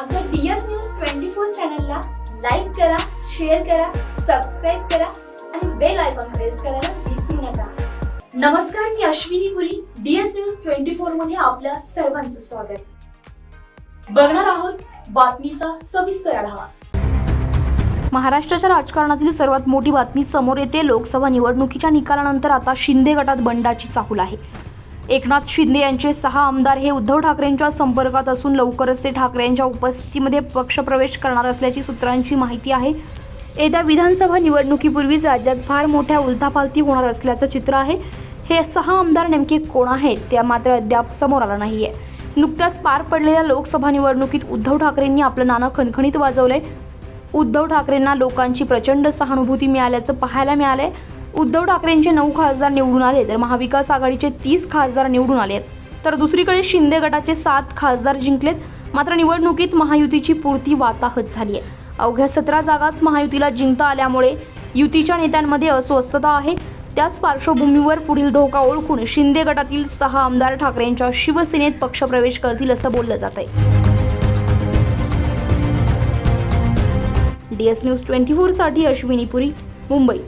आमच्या DS news twenty four चॅनलला like करा शेअर करा सबस्क्राईब करा आणि बेल आयकॉन प्रेस करायला विसरू नका. नमस्कार मी Ashwini Puri DS news twenty फोरमध्ये आपल्या सर्वांचं स्वागत. बघणार आहोत बातमीचा सविस्तर आढावा. महाराष्ट्राच्या राजकारणातील सर्वात मोठी बातमी समोर येते. लोकसभा निवडणुकीच्या निकालानंतर आता शिंदे गटात बंडाची चाहूल आहे. एकनाथ शिंदे यांचे सहा आमदार हे उद्धव ठाकरेंच्या संपर्कात असून लवकरच ते ठाकरेंच्या उपस्थितीमध्ये पक्षप्रवेश करणार असल्याची सूत्रांची माहिती आहे. येत्या विधानसभा निवडणुकीपूर्वीच राज्यात फार मोठ्या उलथापालथी होणार असल्याचं चित्र आहे. हे सहा आमदार नेमके कोण आहेत त्या मात्र अद्याप समोर आलं नाही आहे नुकत्याच पार पडलेल्या लोकसभा निवडणुकीत उद्धव ठाकरेंनी आपलं नाणं खणखणीत वाजवलंय. उद्धव ठाकरेंना लोकांची प्रचंड सहानुभूती मिळाल्याचं पाहायला मिळालंय. उद्धव ठाकरेंचे नऊ खासदार निवडून आले तर महाविकास आघाडीचे तीस खासदार निवडून आले तर दुसरीकडे शिंदे गटाचे सात खासदार जिंकलेत. मात्र निवडणुकीत महायुतीची पुरती वाताहत झाली आहे अवघ्या सतरा जागाच महायुतीला जिंकता आल्यामुळे युतीच्या नेत्यांमध्ये अस्वस्थता आहे. त्याच पार्श्वभूमीवर पुढील धोका ओळखून शिंदे गटातील सहा आमदार ठाकरेंच्या शिवसेनेत पक्षप्रवेश करतील असं बोललं जात आहे डी एस न्यूज ट्वेंटी फोरसाठी अश्विनी पुरी मुंबई.